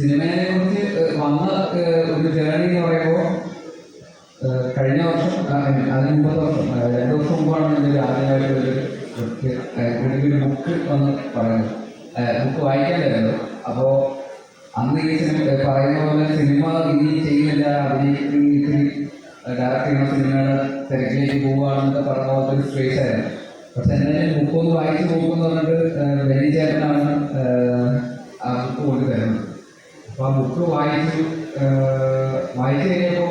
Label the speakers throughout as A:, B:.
A: സിനിമയെ കുറിച്ച് വന്ന ഒരു ജേണി എന്ന് പറയുമ്പോൾ കഴിഞ്ഞ വർഷം അതിന് മുമ്പത്തെ വർഷം രണ്ടു വർഷം മുമ്പാണ് ഇതിൽ ആദ്യമായിട്ട് ഒരു ബുക്ക് വന്ന് പറയുന്നത്. ബുക്ക് വായിക്കാനായിരുന്നു. അപ്പോൾ അന്ന് ഈ സിനിമ പറയുന്ന പോലെ സിനിമ ഇനി ചെയ്യുന്നില്ല അഭിനയിക്കുന്ന ഡയറക്റ്റ് ചെയ്യുന്ന സിനിമയുടെ തിരക്കിലേക്ക് പോവുകയാണെന്നൊക്കെ പറഞ്ഞ പോലത്തെ ഒരു സ്പേസ് ആയിരുന്നു. പക്ഷെ എന്തായാലും ബുക്ക് ഒന്ന് വായിച്ചു നോക്കുമെന്ന് പറഞ്ഞിട്ട് വലിയ ചേട്ടനാണ് ആ ബുക്ക് കൊണ്ട് തരുന്നത് അപ്പോൾ ബുക്ക് വായിച്ചു വായിച്ചു കഴിഞ്ഞപ്പോൾ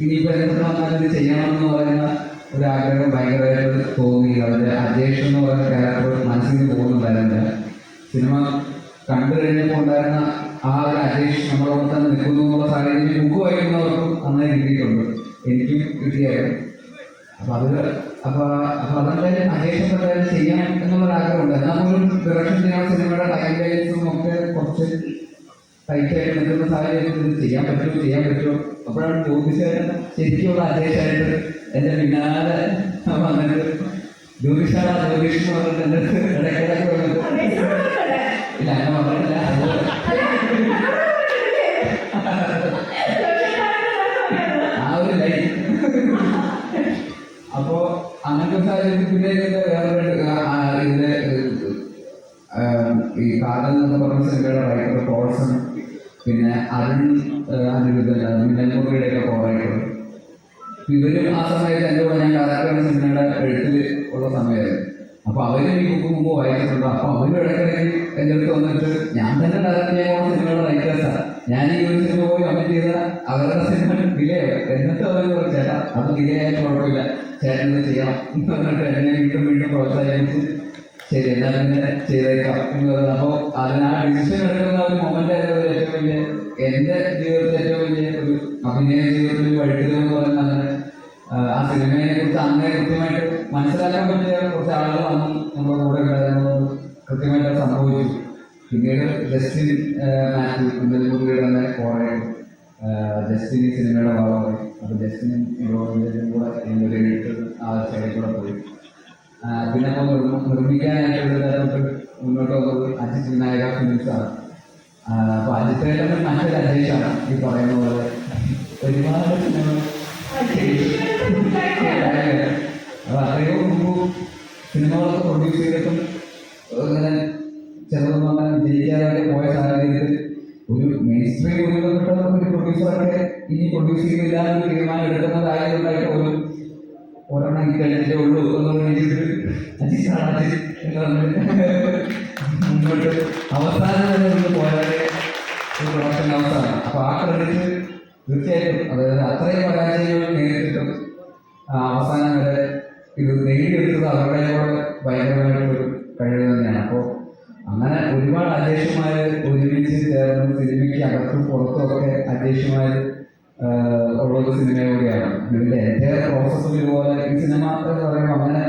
A: ഇനിയിപ്പോൾ എന്തൊക്കെ വന്നാലും ഇത് ചെയ്യണമെന്ന് പറയുന്ന ഒരു ആഗ്രഹം ഭയങ്കരമായിട്ട് തോന്നി. അതിന്റെ അജേഷ് എന്ന് പറയുന്ന ക്യാരക്ടർ മനസ്സിൽ പോകുന്നുണ്ടായിരുന്നില്ല സിനിമ കണ്ടു കഴിഞ്ഞപ്പോൾ ഉണ്ടായിരുന്ന ആ ഒരു അജേഷ് നമ്മളോട് തന്നെ നിൽക്കുന്നു എന്നുള്ള സാഹചര്യം ബുക്ക് വായിക്കുന്നവർക്കും നന്നായി കിട്ടിയിട്ടുണ്ട്. എനിക്കും കിട്ടിയായിരുന്നു. അപ്പൊ അത് അപ്പൊ അപ്പൊ അതെന്തായാലും അജേഷ് എന്തായാലും ചെയ്യണം എന്നുള്ളൊരു ആഗ്രഹമുണ്ട് എന്നാൽ പോലും ഡയറക്ഷൻ ചെയ്യാൻ സിനിമയുടെ ടൈം ലൈൻസും ഒക്കെ കുറച്ച് ടൈറ്റ് ആയിട്ട് നിൽക്കുന്ന സാഹചര്യത്തിൽ ചെയ്യാൻ പറ്റുമോ ചെയ്യാൻ പറ്റുമോ? അപ്പോഴാണ് ജ്യോതിഷായിട്ട് ശരിക്കുള്ള അജേഷായിട്ട് എന്റെ പിന്നാലെ അങ്ങനെ ജ്യോതിഷാണ് ജ്യോതിഷ് എന്ന് പറഞ്ഞിട്ട് എന്റെ ഇടയ്ക്കിടയ്ക്ക് ഇല്ല അങ്ങനെ പറഞ്ഞിട്ടില്ല ഇവരും ആ സമയത്ത് എന്റെ കൂടെ ഞാൻ കലാകാരൻ സിനിമയുടെ എഴുത്തിൽ ഉള്ള സമയമായിരുന്നു. അപ്പൊ അവരും ഈ ബുക്ക് മുമ്പ് വായിച്ചിട്ടുണ്ട്. അപ്പൊ അവരും ഇടയ്ക്കിടയ്ക്ക് എന്റെ അടുത്ത് വന്നിട്ട് ഞാൻ തന്നെ ഡയറക്റ്റ് ചെയ്യാൻ സിനിമയുടെ റൈറ്റേഴ്സാണ് ഞാൻ ഈ ഒരു സിനിമ പോയി കമ്മിറ്റ് ചെയ്ത അവരുടെ സിനിമ ഡിലേ എന്നിട്ട് അവർ പറഞ്ഞു ചേട്ടാ അത് ഡിലേ ആയാലും കുഴപ്പമില്ല. ചേട്ടൻ ഇത് ചെയ്യാം എന്ന് പറഞ്ഞിട്ട് എന്നെ വീണ്ടും വീണ്ടും പ്രോത്സാഹിപ്പിച്ച് ശരി എന്നാൽ പിന്നെ ചെയ്തേക്കാം എന്ന് പറയുന്നത് അപ്പോൾ അതിന് ആ ഡിസിഷൻ എടുക്കുന്ന ഒരു മൊമെന്റ് ആയിരുന്നു ഏറ്റവും വലിയ എന്റെ ജീവിതത്തിൽ ഏറ്റവും വലിയ ഒരു അഭിനയ ജീവിതത്തിൽ വഴിക്കുന്നത് പറയുന്നത് അങ്ങനെ ആ, സിനിമയെ കുറിച്ച് അങ്ങനെ കൃത്യമായിട്ട് മനസ്സിലാക്കാൻ പറ്റിയ കുറച്ച് ആളുകൾ അന്നും നമ്മുടെ കൂടെ കിടക്കുന്നത് കൃത്യമായിട്ട് സംഭവിച്ചു. പിന്നീട് ജസ്റ്റിൻ കുന്നൽമുറിയുടെ തന്നെ കുറേ ജസ്റ്റിൻ ഈ സിനിമയുടെ ഭാഗമായി. അപ്പോൾ ജസ്റ്റിനും ഇവരും കൂടെ ഒരു എഴുത്ത് ആ സൈഡിൽ കൂടെ പോയി. പിന്നെ നിർമ്മിക്കാനായിട്ട് നമുക്ക് മുന്നോട്ട് വന്നത് അജിത് വിനായക ഫിലിംസാണ് അപ്പോൾ അജിത്തേട്ടൻ മറ്റൊരു അജേഷാണ് ഈ പറയുന്ന പോലെ. ഒരുപാട് സിനിമകളൊക്കെ പ്രൊഡ്യൂസ് ചെയ്തിട്ടും അങ്ങനെ ചിലതൊന്നും അങ്ങനെ വിജയിക്കാതെ പോയ സാഹചര്യത്തിൽ ഒരു മെയിൻ സ്ട്രീം ഒരുവിധപ്പെട്ട ഒരു പ്രൊഡ്യൂസറൊക്കെ ഇനി പ്രൊഡ്യൂസ് ചെയ്യുന്നില്ല എന്ന് തീരുമാനം എടുക്കുന്നതായതുകൊണ്ടായിട്ട് ഒരു ഒരെണ്ണം ഈ കഴിഞ്ഞിട്ടേ ഉള്ളൂ എന്നുള്ള മുന്നോട്ട് അവസാനം തന്നെ ഒന്ന് പോയാലേ ഒരു പ്രൊഡക്ഷൻ അവസാനം. അപ്പോൾ ആ ക്രെഡിറ്റ് തീർച്ചയായിട്ടും അതായത് അത്രയും പരാജയങ്ങൾ നേരിട്ടിട്ടും അവസാനം വരെ നേടിയെടുത്തത് അവരുടെ കൂടെ ഭയങ്കരമായിട്ടൊരു കഴിവ് തന്നെയാണ്. അപ്പോൾ അങ്ങനെ ഒരുപാട് അധ്യക്ഷന്മാർ ഒരുമിച്ച് ചേർന്ന് സിനിമയ്ക്ക് അകത്തും പുറത്തുമൊക്കെ ഒക്കെ ഉള്ളൊരു സിനിമ കൂടിയാണ്. ഇതിന്റെ എന്റെ പ്രോസസ്സും ഇതുപോലെ ഈ സിനിമ എന്ന് പറയുമ്പോൾ അങ്ങനെ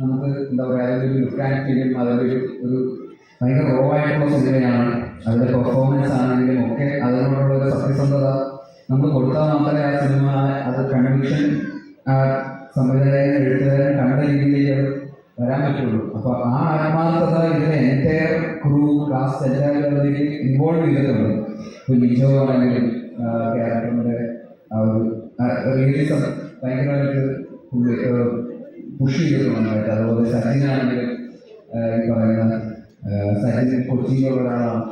A: നമുക്ക് എന്താ പറയുക അതിന്റെ ഒരു ലുക്ക് ആൻഡ് ഫീലും അതിന്റെ ഒരു ഭയങ്കര റോ ആയിട്ടുള്ള സിനിമയാണ്. അതിന്റെ പെർഫോമൻസ് ആണെങ്കിലും ഒക്കെ അതിനോടുള്ള സത്യസന്ധത നമ്മൾ കൊടുത്താൽ മാത്രമേ ആ സിനിമ അത് കൺവിക്ഷൻ സംവിധായകൻ എഴുത്തുകാരൻ കണ്ട അത് വരാൻ പറ്റുള്ളൂ. അപ്പോൾ ആ ആത്മാർത്ഥത ഇതിനെ എന്റയർ ക്രൂ കാസ്റ്റ് എല്ലാവരും ഇൻവോൾവ് ചെയ്തിട്ടുണ്ട്. ഇപ്പോൾ മിജോ ആണെങ്കിലും ക്യാരക്ടറിന്റെ ആ ഒരു റിയലിസം ഭയങ്കരമായിട്ട് പുഷ് ചെയ്തിട്ടുണ്ടായിട്ട് അതുപോലെ ആണെങ്കിലും ഈ പറയുന്ന സജിൻ കൊച്ചിയിലുള്ള ഒരാളാണ്.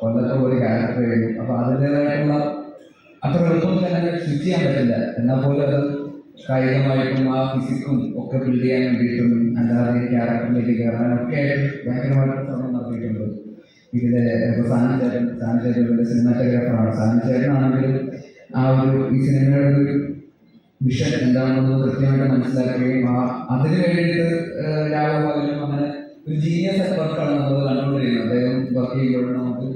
A: കൊല്ലത്തെ ഒരു ക്യാരക്ടർ ചെയ്യും അപ്പോൾ അതിന്റേതായിട്ടുള്ള അത്ര എളുപ്പം തന്നെ സ്വിച്ച് ചെയ്യാൻ പറ്റില്ല. എന്നാൽ പോലും അത് കായികമായിട്ടും ആ ഫിസിക്കും ഒക്കെ ബിൽഡ് ചെയ്യാൻ വേണ്ടിയിട്ടും അല്ലാതെ ക്യാരക്ടറിലേക്ക് കയറാനൊക്കെ ആയിട്ട് ഭയങ്കരമായിട്ട് ശ്രമം നടത്തിയിട്ടുണ്ട്. ഇതിലെ ഇപ്പോൾ സാനിച്ചേട്ടൻ സാനിച്ചേട്ടന്റെ സിനിമാറ്റോഗ്രാഫറാണ് സാനിച്ചേട്ടനാണെങ്കിലും ആ ഒരു ഈ സിനിമയുടെ ഒരു വിഷൻ എന്താണെന്ന് കൃത്യമായിട്ട് മനസ്സിലാക്കുകയും ആ അതിന് വേണ്ടിയിട്ട് രാഘവാലും അങ്ങനെ ഒരു ജീനിയസ് വർക്കാണ് നമ്മൾ കണ്ടുകൊണ്ടിരിക്കുന്നത്. അദ്ദേഹം വർക്ക് ചെയ്യുമ്പോൾ നമുക്ക്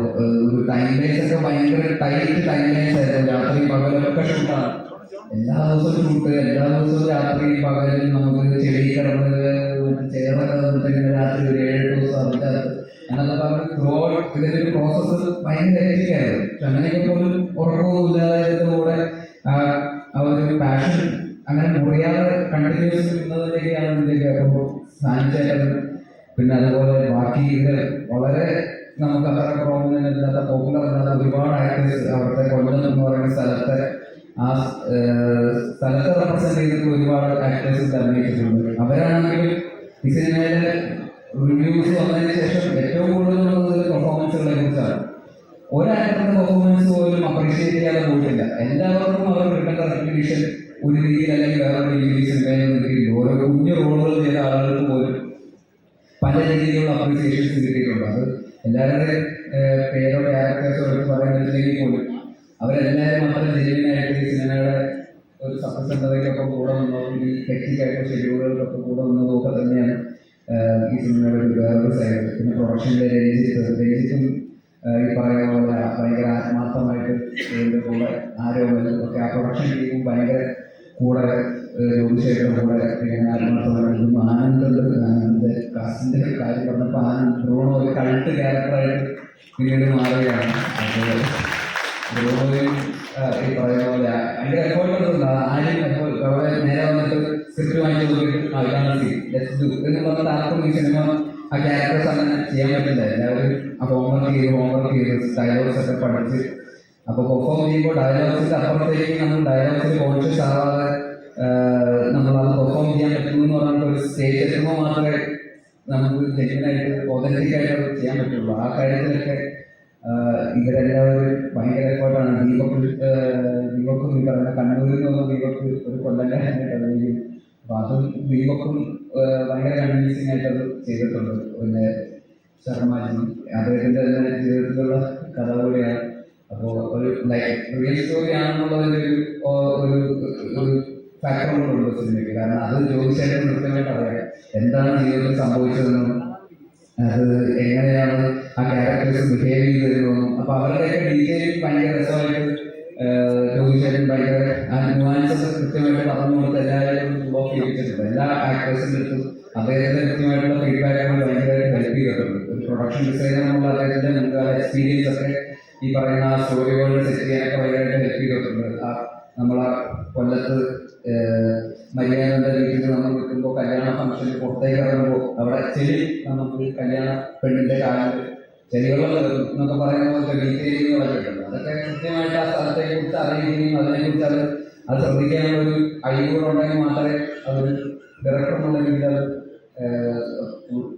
A: ഒരു ടൈം ലൈൻസ് ഒക്കെ ഭയങ്കര ടൈറ്റ് ടൈം ലൈൻസ് ആയിരുന്നു. രാത്രി പകലൊക്കെ ഷൂട്ടാണ് എല്ലാ ദിവസവും ഷൂട്ട് എല്ലാ ദിവസവും രാത്രി പകലും നമുക്ക് ചെടി കിടന്നത് ചേർന്നൊക്കെ രാത്രി ഒരു ഏഴ് ദിവസം അതിന്റെ എന്നൊക്കെ പറഞ്ഞ് ത്രൂ ഇതിന്റെ ഒരു പ്രോസസ്സ് ഭയങ്കര അങ്ങനെയൊക്കെ പോലും ഉറക്കവും ഇല്ലാതെ കൂടെ ഒരു പാഷൻ അങ്ങനെ മുറിയാതെ കണ്ടിന്യൂസ് നിന്നതിലേക്കാണ് ഇതിലേക്ക് അപ്പോൾ സാനിച്ചേട്ടൻ പിന്നെ അതുപോലെ ബാക്കി ഇത് വളരെ നമുക്ക് അത്ര പ്രോബ്ലം ഇല്ലാത്ത പോപ്പുലർ അല്ലാത്ത ഒരുപാട് ആക്ടേഴ്സ് അവിടുത്തെ കൊല്ലം എന്ന് പറയുന്ന സ്ഥലത്തെ ആ ചെയ്തിട്ട് ഒരുപാട് ആക്ടേഴ്സ് അഭിനയിച്ചിട്ടുണ്ട് അവരാണെങ്കിൽ സിനിമയിലെ റിവ്യൂസ് വന്നതിന് ശേഷം ഏറ്റവും കൂടുതൽ ഉള്ളത് പെർഫോമൻസുകളെ കുറിച്ചാണ്. ഒരാക്ടറിന്റെ പെർഫോമൻസ് പോലും അപ്രീഷിയേറ്റ് ചെയ്യാതെ പോയിട്ടില്ല. എല്ലാവർക്കും അവർ കിട്ടേണ്ട റെക്കഗ്നീഷൻ ഒരു രീതിയിൽ അല്ലെങ്കിൽ വേറൊരു രീതിയിൽ സിനിമയിൽ ഓരോ കുഞ്ഞു റോളുകൾ ചെയ്ത ആളുകൾക്ക് പോലും പല രീതിയിലുള്ള അപ്രീസിയേഷൻസ് കിട്ടിയിട്ടുണ്ട്. അത് എല്ലാവരുടെയും പേരോ ക്യാരക്ടേഴ്സോ എടുത്ത് പറയുന്നില്ലെങ്കിൽ പോലും അവരെല്ലാവരും മാത്രം ജെനുവിനായിട്ട് ഈ സിനിമയുടെ ഒരു സത്യസന്ധതയ്ക്കൊക്കെ കൂടെ നിന്നതും ഈ ടെക്നിക്കായിട്ട് ഷെഡ്യൂളുകൾക്കൊക്കെ കൂടെ നിന്നതും ഒക്കെ തന്നെയാണ് ഈ സിനിമയുടെ ഒരു വേറൊരു സൈഡ് പിന്നെ പ്രൊഡക്ഷനിലെ രഞ്ജിത്ത് രഞ്ജിത്തും ഈ പറയുന്ന പോലെ ഭയങ്കര ആത്മാർത്ഥമായിട്ട് ഇതിന്റെ കൂടെ ആരോഗ്യം ഒക്കെ ആ പ്രൊഡക്ഷൻ ടീമും ഭയങ്കര കൂടെ ജോലിശേഖരം കൂടെ പിന്നെ ആത്മാർത്ഥമായിട്ടും ആനന്ദുണ്ട് ആനന്ദ് കാസിന്റെ കാര്യം പറഞ്ഞപ്പോൾ ആനന്ദ് ബ്രൂണോ ഒരു കൾട്ട് ക്യാരക്ടറായിട്ട് പിന്നീട് മാറുകയാണ്. അപ്പോൾ ബ്രൂണോയും ഈ പറയുന്ന പോലെ ഭയങ്കര എഫേർട്ട് നേരെ വന്നിട്ട് സ്ക്രിപ്റ്റ് വാങ്ങിച്ചു നോക്കിയിട്ട് ആ ഇതാണ് ലെറ്റ്സ് ഡു എന്ന് പറഞ്ഞിട്ട് സിനിമ ആ ക്യാരക്ടേഴ്സ് അങ്ങനെ ചെയ്യാൻ പറ്റില്ല. എല്ലാവരും ആ ഹോംവർക്ക് ഹോംവർക്ക് ചെയ്ത് ഡയലോഗ്സ് ഒക്കെ പഠിച്ച്. അപ്പോൾ പെർഫോം ചെയ്യുമ്പോൾ ഡയലോഗ്സിന്റെ അപ്പുറത്തേക്ക് നമ്മൾ ഡയലോഗ്സിൽ കോൺഷ്യസ് ആവാതെ നമ്മൾ പെർഫോം ചെയ്യാൻ പറ്റുന്നു എന്ന് പറഞ്ഞിട്ട് ഒരു സ്റ്റേജ് എത്തുമ്പോൾ മാത്രമേ ചെയ്യാൻ പറ്റുള്ളൂ. ആ കാര്യത്തിലൊക്കെ ഇവരെല്ലാവരും ഭയങ്കര എഫേർട്ടാണ് ദീപക് ആഹ് ദീപക്കും ഈ പറയുന്ന കണ്ണൂരിൽ നിന്നും ദീപക് ഒരു കൊല്ലക്കാരനായിട്ട് അപ്പൊ അതും ദീപക്കും ഭയങ്കര കൺവീൻസിംഗ് ആയിട്ട് അത് ചെയ്തിട്ടുണ്ട്. പിന്നെ ശർമാജി അദ്ദേഹത്തിന്റെ തന്നെ ജീവിതത്തിലുള്ള കഥ കൂടിയാണ് അപ്പോൾ ഒരു ലൈക്ക് റിയൽ സ്റ്റോറി ആണെന്നുള്ളതിന്റെ ഒരു ഒരു ഫാക്ടർ കൊണ്ടുണ്ട് സിനിമയ്ക്ക് കാരണം അത് ജ്യോതിഷായിട്ട് കൃത്യമായിട്ട് അറിയാം. എന്താണ് ജീവിതത്തിൽ സംഭവിച്ചതെന്നും അത് എങ്ങനെയാണ് ആ ക്യാരക്ടേഴ്സ് ബിഹേവ് ചെയ്തിരുന്നതെന്നും അപ്പൊ അവരുടെയൊക്കെ ഡീറ്റെയിലിംഗ് ഭയങ്കര രസമായിട്ട് ഭയങ്കര ആ കൃത്യമായിട്ട് പറഞ്ഞു കൊടുത്ത് എല്ലാവരും ചെയ്യിച്ചിട്ടുണ്ട് എല്ലാ ആക്ടേഴ്സിന്റെ അടുത്തും അദ്ദേഹത്തിന്റെ കൃത്യമായിട്ടുള്ള ഫീഡ്ബാക്കുകൾ ഭയങ്കരമായിട്ട് ഹെൽപ്പ് ചെയ്തിട്ടുണ്ട് ഒരു പ്രൊഡക്ഷൻ ഡിസൈനർ എന്നുള്ള അദ്ദേഹത്തിന്റെ മുൻകാല എക്സ്പീരിയൻസ് ഒക്കെ ഈ പറയുന്ന ആ സ്റ്റോറി വേൾഡ് സെറ്റ് ചെയ്യാനൊക്കെ ഭയങ്കരമായിട്ട് ഹെൽപ്പ് ചെയ്തിട്ടുണ്ട്. ആ നമ്മളെ കൊല്ലത്ത് മര്യാദന്റെ വീട്ടിൽ നമ്മൾ നിൽക്കുമ്പോൾ കല്യാണ ഫംഗ്ഷന് പുറത്തേക്ക് ഇറങ്ങുമ്പോൾ അവിടെ ചെളി നമുക്ക് കല്യാണ പെണ്ണിന്റെ കാലത്ത് കയറും എന്നൊക്കെ പറയുന്ന പോലത്തെ ഡീറ്റെയിലുകളൊക്കെ ഉണ്ട് അതൊക്കെ കൃത്യമായിട്ട് ആ സ്ഥലത്തെ കുറിച്ച് അറിയുകയും അതിനെക്കുറിച്ച് അത് അത് ശ്രദ്ധിക്കാനുള്ള ഒരു കഴിവുകളുണ്ടെങ്കിൽ മാത്രമേ അതൊരു ഡയറക്ടർ രീതിയിൽ അത്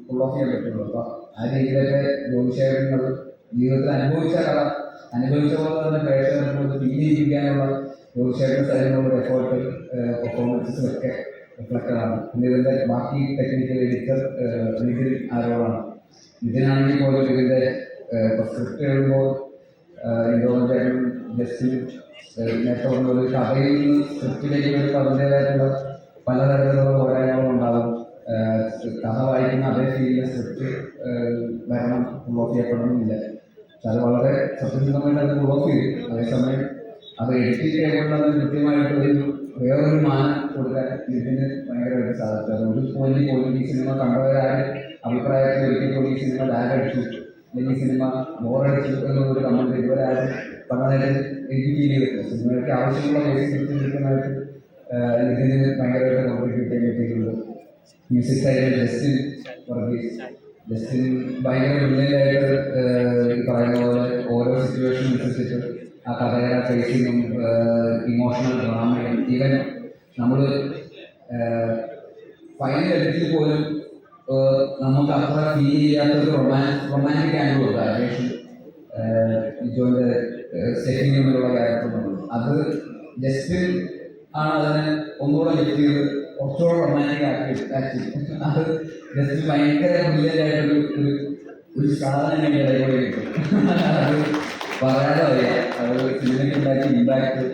A: ഫുൾ ഓഫ് ചെയ്യാൻ പറ്റുള്ളൂ. അപ്പോൾ ആ രീതിയിലൊക്കെ ജോലിശേഖരങ്ങൾ ജീവിതത്തിൽ അനുഭവിച്ച കട അനുഭവിച്ച പോലെ തന്നെ പ്രേക്ഷകർക്ക് ഫീൽ സൈഡിലുള്ള ഒരു എഫേർട്ട് പെർഫോമൻസസിലൊക്കെ റിഫ്ലക്റ്റഡാണ് പിന്നെ ഇതിന്റെ ബാക്കി ടെക്നിക്കൽ എഡിറ്റർ നിഖിൽ ആരോളാണ്. ഇതിനാണെങ്കിൽ പോലും ഇതിന്റെ സ്ക്രിപ്റ്റ് എഴുതുമ്പോൾ ഇതോചാരും ജസ്റ്റ് നേരത്തെ പറഞ്ഞ പോലെ കഥയിൽ നിന്ന് സ്ക്രിപ്റ്റിലേക്ക് വരുമ്പോൾ അതിന്റേതായിട്ടുള്ള പലതരത്തിലുള്ള കഥ വായിക്കുന്ന അതേ ഫീലിൽ സ്ക്രിപ്റ്റ് വരണം ഫുൾ ചെയ്യപ്പെടണമെന്നില്ല. അത് വളരെ സത്യസന്ധമായിട്ട് അത് ഫുൾ ചെയ്യും. അതേസമയം അത് എഡിറ്റ് ചെയ്യപ്പെടുന്നത് കൃത്യമായിട്ട് ഒരു വേറൊരു മാനം കൊടുക്കാൻ ഇതിന് ഭയങ്കരമായിട്ട് സാധിച്ചു ഒരു പോലീസ് പോലും ഈ സിനിമ കണ്ടവരായ അഭിപ്രായത്തിൽ ഒരിക്കൽ ഈ സിനിമ ലാഗ് അടിച്ചു. അല്ലെങ്കിൽ സിനിമ ബോറടിച്ചു എന്നുള്ളൊരു കമന്റ് ഇതുവരെ ആരും പറഞ്ഞതായിട്ട് എനിക്ക് ഫീൽ ചെയ്തിട്ടുണ്ട് സിനിമയ്ക്ക് ആവശ്യമുള്ള ബേസിക് കൃത്യമായിട്ട് ഇതിന് ഭയങ്കരമായിട്ട് കോൺട്രിബ്യൂട്ട് ചെയ്യാൻ പറ്റിയിട്ടുണ്ട് മ്യൂസിക് സൈഡിൽ ജസ്റ്റിൻ വർഗീസ് ജസ്റ്റിൻ ഭയങ്കര ഉള്ളിലായിട്ട് പറയുന്ന പോലെ ഓരോ സിറ്റുവേഷൻ അനുസരിച്ചിട്ട് ആ കഥയുടെ ഫേസിങ്ങും ഇമോഷണൽ ഡ്രാമയും ഈവൻ നമ്മൾ ഫൈനൽ എഡിറ്റിൽ പോലും നമുക്ക് അത്ര ഫീൽ ചെയ്യാത്തൊരു റൊമാൻ റൊമാന്റിക് ആംഗിൾ ഉണ്ട്. സെറ്റിംഗ് എന്നുള്ള ക്യാരക്ടറുണ്ട് അത് ജസ്റ്റ് ആണ് അതിനെ ഒന്നുകൂടെ ലിഫ്റ്റ് ചെയ്ത് കുറച്ചുകൂടെ റൊമാന്റിക് ആക്കി അത് ജസ്റ്റ് ഭയങ്കര ബ്രില്യന്റ് ആയിട്ടൊരു ഒരു സാധനം എന്റെ ഇടയിൽ കിട്ടും പറയാതെ ഉണ്ടാക്കിയ ഇമ്പാക്ട്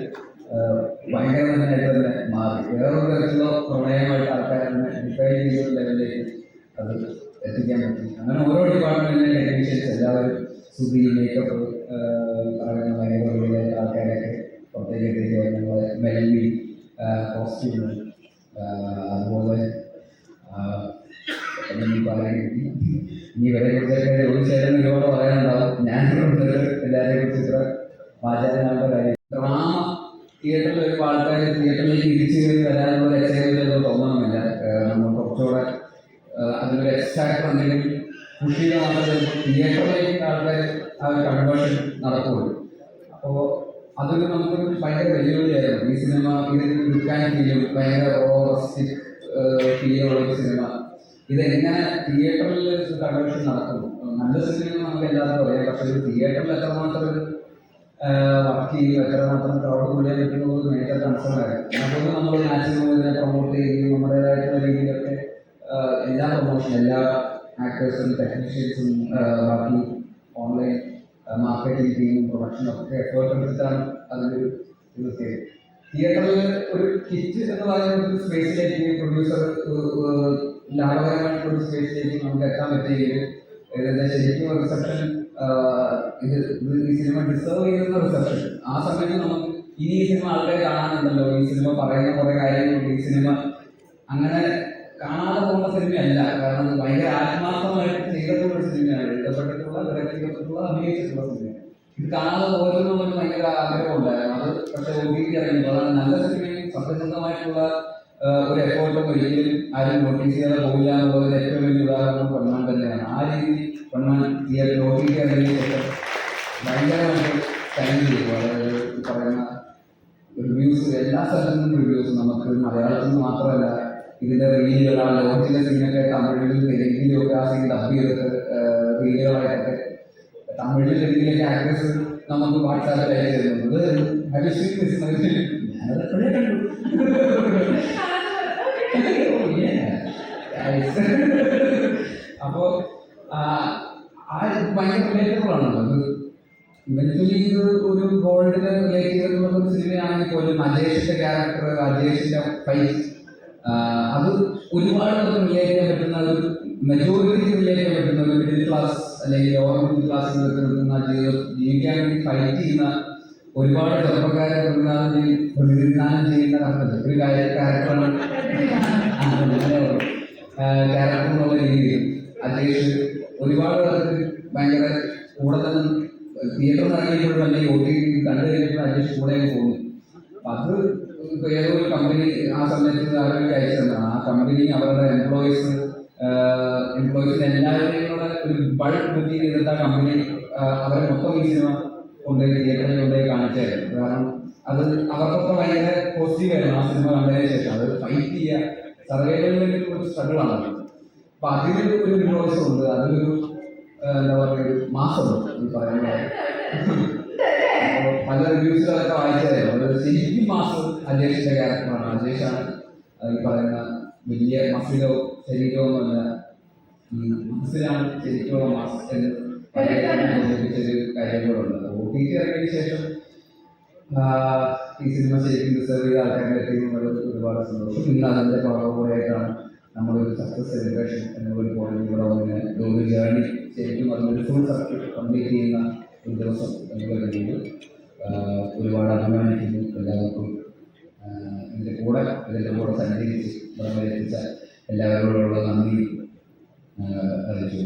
A: ഭയങ്കര നന്നായിട്ട് തന്നെ മാറി. വേറൊരു തരത്തിലോ പ്രണയമായിട്ട് ആൾക്കാരെ ഡിഫൈൻ ചെയ്ത ലെവലിലേക്ക് അത് എത്തിക്കാൻ പറ്റും. അങ്ങനെ ഓരോ ഡിപ്പാർട്ട്മെന്റിലെ ടെക്നീഷ്യൻസ് എല്ലാവരും സുബി മേക്കപ്പ് മേഖലകളിലെ ആൾക്കാരൊക്കെ പുറത്തേക്ക് എത്തിക്കുക നമ്മളെ മെലവി കോസ്റ്റ്യൂം അതുപോലെ ഇനി ഇവരെ കുറിച്ചൊക്കെ ഒരു ചേട്ടൻ ഒരുപാട് പറയാനുണ്ടാവും. ഞാൻ എല്ലാവരെയും കുറിച്ച് ഇത്ര വാചകങ്ങളുടെ കാര്യം ഡ്രാമ തിയേറ്ററിൽ ഒരു ആൾക്കാർ തിയേറ്ററിൽ തിരിച്ചു കയറി വരാനുള്ള ഒരു തോന്നണമെന്നില്ല. നമ്മൾ കുറച്ചുകൂടെ അതിനൊരു എക്സ്ട്രാക്ടർ എന്തെങ്കിലും പുഷ് ചെയ്താൽ തിയേറ്ററിലേക്ക് ആൾക്കാർ ആ കൺവേർഷൻ നടക്കുകയുള്ളൂ. അപ്പോൾ അതൊരു നമുക്ക് ഭയങ്കര വെല്ലുവിളിയായിരുന്നു. ഈ സിനിമ ഇത് വിൽക്കാൻ ഫീലും ഭയങ്കര ഓവർസ്റ്റിക് ഫീലുള്ള ഒരു സിനിമ. ഇതെങ്ങനെ തിയേറ്ററിൽ കൺവേർഷൻ നടക്കും? നല്ല സിനിമ നമുക്ക് എല്ലാവർക്കും അറിയാം. പക്ഷേ ഒരു തിയേറ്ററിൽ എത്രമാത്രം ഒരു വർക്ക് ചെയ്യും എത്രമാത്രം ക്രൗഡ് കൂടിയാൽ പറ്റുന്നത് മേജർ കൺസേൺ ആയിരുന്നു നമ്മൾ മാക്സിമം ഇതിനെ പ്രൊമോട്ട് ചെയ്യുകയും നമ്മുടേതായിട്ടുള്ള രീതിയിലൊക്കെ എല്ലാ പ്രൊമോഷൻ എല്ലാ ആക്ടേഴ്സും ടെക്നീഷ്യൻസും ബാക്കി ഓൺലൈൻ മാർക്കറ്റിംഗ് ടീമും പ്രൊഡക്ഷനും ഒക്കെ എഫേർട്ട് എടുത്താണ് അതിലൊരു ഇത് ചെയ്തത്. തിയേറ്ററിൽ ഒരു കിറ്റ് എന്ന് പറയുന്ന ഒരു സ്പേസിലേക്ക് പ്രൊഡ്യൂസർ ലാഭകരമായിട്ടുള്ള ഒരു സ്പേസിലേക്ക് നമുക്ക് എത്താൻ പറ്റുകയും ശരിക്കും റിസപ്ഷൻ ഈ സിനിമ ഡിസേർവ് ചെയ്യുന്ന റിസപ്ഷൻ ആ സമയത്ത് നമുക്ക് ഇനി ഈ സിനിമ ആൾക്കാർ കാണാനുണ്ടല്ലോ ഈ സിനിമ പറയുന്ന കുറെ കാര്യങ്ങളുണ്ട്. ഈ സിനിമ അങ്ങനെ കാണാതെ പോകുന്ന സിനിമയല്ല. കാരണം ഭയങ്കര ആത്മാർത്ഥമായിട്ട് ചെയ്തിട്ടുള്ള ഒരു സിനിമയാണ്. എഴുതപ്പെട്ടിട്ടുള്ള വിരക്തിപ്പെട്ടിട്ടുള്ള അഭിനയിച്ചിട്ടുള്ള സിനിമയാണ്. ഇത് കാണാതെ പോരുന്നുള്ള ഭയങ്കര ആഗ്രഹമുണ്ടായിരുന്നു അത് പക്ഷെ ഒ ടി ടി അതാണ് നല്ല സിനിമയും സത്യസന്ധമായിട്ടുള്ള ഒരു എഫേർട്ടും ഒരിക്കലും ആരും നോട്ടീസ് ചെയ്യാതെ പോകില്ല എന്നുള്ളത് ഏറ്റവും വലിയ ഉദാഹരണം പറഞ്ഞാൽ തന്നെയാണ്. ആ രീതിയിൽ പൊന്മാൻ ഈ ഒരു ലോജിക്ക് ടി ഇറങ്ങിയ ശേഷം ഭയങ്കരമായിട്ട് ചലഞ്ച് ചെയ്തു. അതായത് പറയുന്ന റിവ്യൂസ് എല്ലാ സ്ഥലത്തു നിന്നും റിവ്യൂസ് നമുക്ക് മലയാളത്തിൽ നിന്ന് മാത്രമല്ല ഇതിന്റെ റീലുകൾ ആ ലോകത്തിലെ സീനൊക്കെ തമിഴിലും തെലുങ്കിലും ഒക്കെ ആ സീൻ ഡബ് ചെയ്തിട്ട് റീലുകളായിട്ടൊക്കെ തമിഴിലും തെലുങ്കിലൊക്കെ ആക്ട്രസ് നമുക്ക് വാട്സാപ്പിൽ അയച്ചു തരുന്നത് ഹരിശ്രീ ഞാനത് എപ്പോഴേ കണ്ടു? അപ്പോ ആ ഇത് ഭയങ്കര ആണല്ലോ ഇത് ഒരു ഗോൾഡിന് റിലേറ്റ് ചെയ്തിട്ടുള്ള ഒരു സിനിമയാണെങ്കിൽ പോലും അജേഷിന്റെ ക്യാരക്ടർ അജേഷിന്റെ ഫൈറ്റ് അത് ഒരുപാട് റിലേറ്റ് ചെയ്യാൻ പറ്റുന്ന ഒരു മെജോറിറ്റിക്ക് റിലേറ്റ് ചെയ്യാൻ പറ്റുന്ന ഒരു മിഡിൽ ക്ലാസ് അല്ലെങ്കിൽ ലോവർ മിഡിൽ ക്ലാസ്സിൽ നിൽക്കുന്ന ജീവി- ജീവിക്കാൻ വേണ്ടി ഫൈറ്റ് ചെയ്യുന്ന ഒരുപാട് ചെറുപ്പക്കാരെ പ്രതിനിധാനം പ്രതിനിധാനം ചെയ്യുന്ന കറക്റ്റ് ഒരു ക്യാരക്ടറാണ് ക്യാരക്ടർ എന്നുള്ള രീതിയിൽ അജേഷ് ഒരുപാട് പേർക്ക് ഭയങ്കര കൂടെ തന്നെ തിയേറ്ററിൽ ഇറങ്ങിയപ്പോഴും അല്ലെങ്കിൽ ഒ ടി കണ്ടു കഴിഞ്ഞപ്പോഴും അജേഷ് കൂടെ പോകുന്നു. അത് ഇപ്പൊ ഏതോ ഒരു കമ്പനി ആ സമയത്ത് അവർക്ക് അയച്ചതാണ്. ആ കമ്പനി അവരുടെ എംപ്ലോയീസ് എംപ്ലോയീസിന് എല്ലാവരെയും കൂടെ ഒരു ബൾക്ക് ബുക്കിംഗ് ചെയ്തിട്ട് ആ കമ്പനി അവരെ മൊത്തം ഈ സിനിമ കൊണ്ടുപോയി തിയേറ്ററിൽ കൊണ്ടുപോയി കാണിച്ചായിരുന്നു കാരണം അത് അവർക്കൊക്കെ ഭയങ്കര പോസിറ്റീവ് ആയിരുന്നു ആ സിനിമ കണ്ടതിന് ശേഷം. അത് ഫൈറ്റ് ചെയ്യുക സർവൈവലിന് സ്ട്രഗിൾ ആണ് അപ്പൊ അതിന് ഒരു വിനോദം ഉണ്ട്. അതിനൊരു എന്താ പറയുക മാസമുണ്ട് ഈ പറയുന്ന അപ്പൊ പല റിവ്യൂസുകളൊക്കെ വായിച്ചായിരുന്നു ശരിക്കും മാസം അജേഷിന്റെ ക്യാരക്ടറാണ്. അജേഷാണ് ഈ പറയുന്ന വലിയ മസിലോ ശരീരമൊന്നുമല്ല ഈ മനസ്സിലാണ് ശരിക്കുള്ള മാസം ഒരു കാര്യങ്ങളുണ്ട് ഒ ടി ടി ശേഷം ഈ സിനിമ ശരിക്കും ഡിസേർവ് ചെയ്ത ആൾക്കാരുടെ എത്തിയെന്നുള്ളത് ഒരുപാട് സന്തോഷം. ഇന്ന് അതിന്റെ ഭാഗമായിട്ടാണ് നമ്മളൊരു സക്സസ് സെലിബ്രേഷൻ എന്നൊരു പോയിന്റ് ഇവിടെ വന്ന് ഒരു ജേർണി ശരിക്കും അതിനൊരു ഫുൾ സർക്യൂട്ട് കംപ്ലീറ്റ് ചെയ്യുന്ന ഒരു ദിവസം എന്ന് പറയുന്നത് ഒരുപാട് അഭിമാനിക്കുന്നു എല്ലാവർക്കും. എന്റെ കൂടെ ഇതിന്റെ കൂടെ സഞ്ചരിച്ച് എത്തിച്ച എല്ലാവരോടുള്ള നന്ദി അറിയിച്ചു